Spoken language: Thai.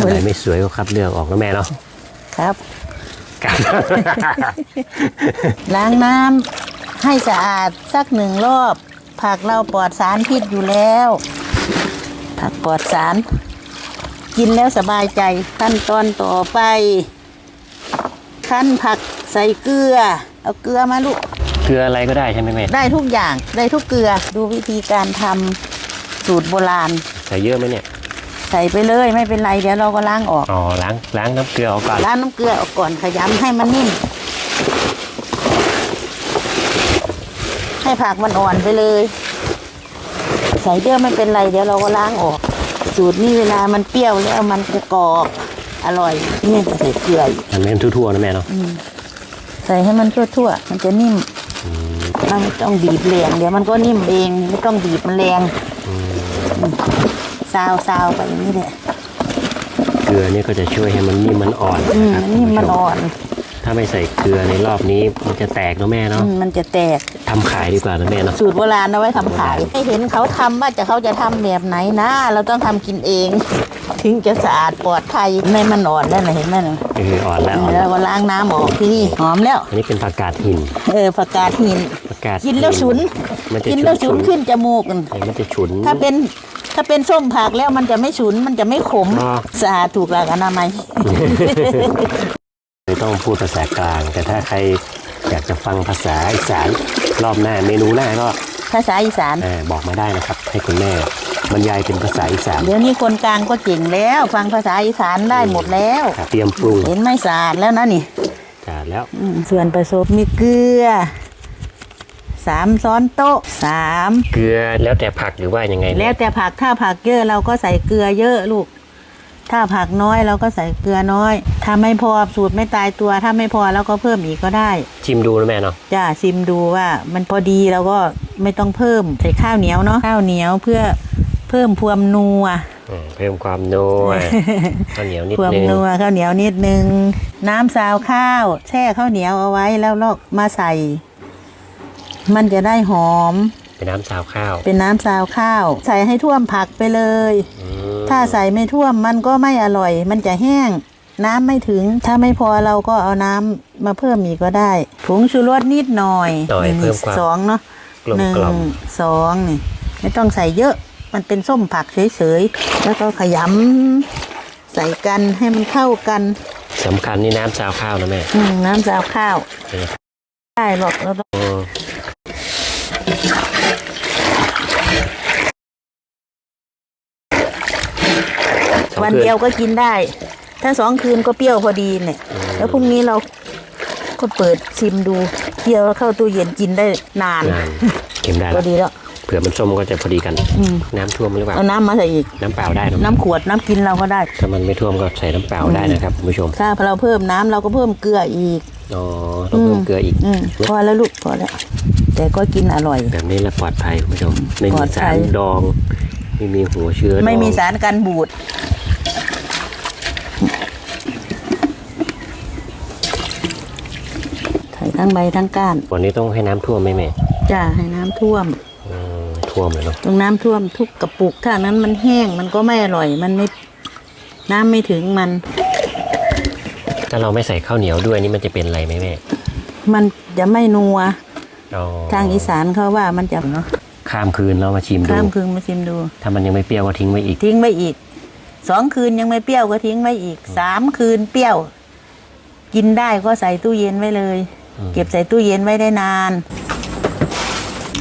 อันไหนไม่สวยก็คัดเลือกออกนะแม่เนาะครับครับ ล้างน้ำให้สะอาดสักหนึ่งรอบ ผักเราปลอดสารพิษอยู่แล้ว ผักปลอดสาร กินแล้วสบายใจขั้นตอนต่อไปขั้นผักใส่เกลือ เอาเกลือมาลูก เกลืออะไรก็ได้ใช่ไหมแม่ได้ทุกอย่าง ได้ทุกเกลือ ดูวิธีการทำสูตรโบราณ ใส่เยอะไหมเนี่ย ใส่ไปเลยไม่เป็นไรเดี๋ยวเราก็ล้างออกอ๋อล้างล้างน้ำเกลือออกก่อนล้างน้ำเกลือออกก่อนขยำให้มันนิ่มให้ผักมันอ่อนไปเลย ใส่เยอะไม่เป็นไรเดี๋ยวเราก็ล้างออก สูตรนี้เวลามันเปรี้ยวแล้วมันจะกรอบอร่อยนี่จะใส่เกลืออีกทำให้มันทั่วๆนะแม่เนาะใส่ให้มันทั่วๆมันจะนิ่มเราไม่ต้องบีบแรงเดี๋ยวมันก็นิ่มเองไม่ต้องบีบมันแรง ซาวซาวๆไปอย่างนี้แหละเกลือนี่ก็จะช่วยให้มันนิ่มมันอ่อนอืมนะครับมันนิ่มมันอ่อนถ้าไม่ใส่เกลือในรอบนี้มันจะแตกเนาะแม่เนาะอืมมันจะแตก ทำขายดีกว่านะแม่เนาะสูตรโบราณเอาไว้ทำขายให้เห็นเขาทำว่าจะเขาจะทำแบบไหนนะ เราต้องทำกินเอง ถึงจะสะอาดปลอดภัยไม่มันอ่อนแล้วนะเห็นไหมนะเอออ่อนแล้วอ่อนแล้วก็ล้างน้ำออกที่นี่หอมแล้ว อันนี้เป็นผักกาดหินเออผักกาดหิน ผักกาดกินแล้วฉุน มันจะกินแล้วฉุนขึ้นจมูกเออมันจะฉุนถ้าเป็น ถ้าเป็นส้มผักแล้วมันจะไม่ฉุนมันจะไม่ขมอ๋อสะอาดถูกหลักอนามัย ไม่ต้องพูดภาษากลาง แต่ถ้าใครอยากจะฟังภาษาอีสานรอบหน้าเมนูหน้าก็ภาษาอีสาน เออบอกมาได้นะครับ ให้คุณแม่บรรยายเป็นภาษาอีสานเดี๋ยวนี้คนกลางก็เก่งแล้ว ฟังภาษาอีสานได้หมดแล้ว ครับเตรียมปรุงเห็นไหม่สะอาดแล้วนะนี่ จานแล้ว อืมส่วนผสมมีเกลือ สามช้อนโต๊ะสามเกลือแล้วแต่ผักหรือว่ายังไงแล้วแต่ผักถ้าผักเยอะเราก็ใส่เกลือเยอะลูก ถ้าผักน้อยเราก็ใส่เกลือน้อยถ้าไม่พอสูตรไม่ตายตัวถ้าไม่พอเราก็เพิ่มอีกก็ได้ชิมดูนะแม่เนาะจ้าชิมดูว่ามันพอดีเราก็ไม่ต้องเพิ่มใส่ข้าวเหนียวเนาะข้าวเหนียวเพื่อเพิ่มความนัว อืมเพิ่มความนัว ข้าวเหนียวนิดความนึงนัวข้าวเหนียวนิดนึง น้ำซาวข้าว แช่ข้าวเหนียวเอาไว้แล้วลอกมาใส่ มันจะได้หอม เป็นน้ำซาวข้าว เป็นน้ำซาวข้าว ใส่ให้ท่วมผักไปเลยอืมถ้าใส่ไม่ท่วมมันก็ไม่อร่อย มันจะแห้ง น้ำไม่ถึง ถ้าไม่พอเราก็เอาน้ำมาเพิ่มอีกก็ได้ผงชูรสนิดหน่อยหน่อยนี่เพิ่มความสองเนาะกลมหนึ่งกล่อมสองนี่ไม่ต้องใส่เยอะ มันเป็นส้มผักเฉยๆ แล้วก็ขยำใส่กันให้มันเข้ากันสำคัญนี่น้ำซาวข้าวนะแม่อืมน้ำซาวข้าวเออได้หรอกเราต้องโอ้ วันเดียวก็กินได้ ถ้าสองคืนก็เปรี้ยวพอดีเนี่ย แล้วพรุ่งนี้เราก็เปิดชิมดูเที่ยวแล้วเข้าตู้เย็นกินได้นานนานเค็มได้ก็แล้วดีแล้วเผื่อมันส้มก็จะพอดีกันอืมน้ำท่วมหรือเปล่าเอาน้ำมาใส่อีกน้ำเปล่าได้นะน้ำขวดน้ำกินเราก็ได้ ถ้ามันไม่ท่วมก็ใส่น้ำเปล่าได้นะครับคุณผู้ชม ถ้าเราเพิ่มน้ำเราก็เพิ่มเกลืออีก อ๋อต้องเพิ่มเกลืออีก อืมพอแล้วลูกพอแล้ว แต่ก็กินอร่อย แบบนี้แหละปลอดภัยคุณผู้ชม ไม่ปลมีอดภัสารย ดอง ไม่มีหัวเชื้อไม่มีดองสารกันบูดใส่ทั้งใบทั้งก้าน วันนี้ต้องให้น้ำท่วมไหมแม่จ้าให้น้ำท่วม อืมท่วมเลยเนาะตรงน้ำท่วมทุกกระปุก ถ้านั้นมันแห้งมันก็ไม่อร่อย มันไม่ น้ำไม่ถึงมัน ถ้าเราไม่ใส่ข้าวเหนียวด้วยนี่มันจะเป็นอะไรไหมแม่ มันจะไม่นัว อ๋อทางอีสานเขาว่ามันจะเนาะข้ามคืนเรามาชิมดู ข้ามคืนมาชิมดู ถ้ามันยังไม่เปรี้ยวก็ทิ้งไว้อีก ทิ้งไว้อีก สองคืนยังไม่เปรี้ยวก็ทิ้งไว้อีก สามคืนเปรี้ยว กินได้ก็ใส่ตู้เย็นไว้เลย อืม เก็บใส่ตู้เย็นไว้ได้นาน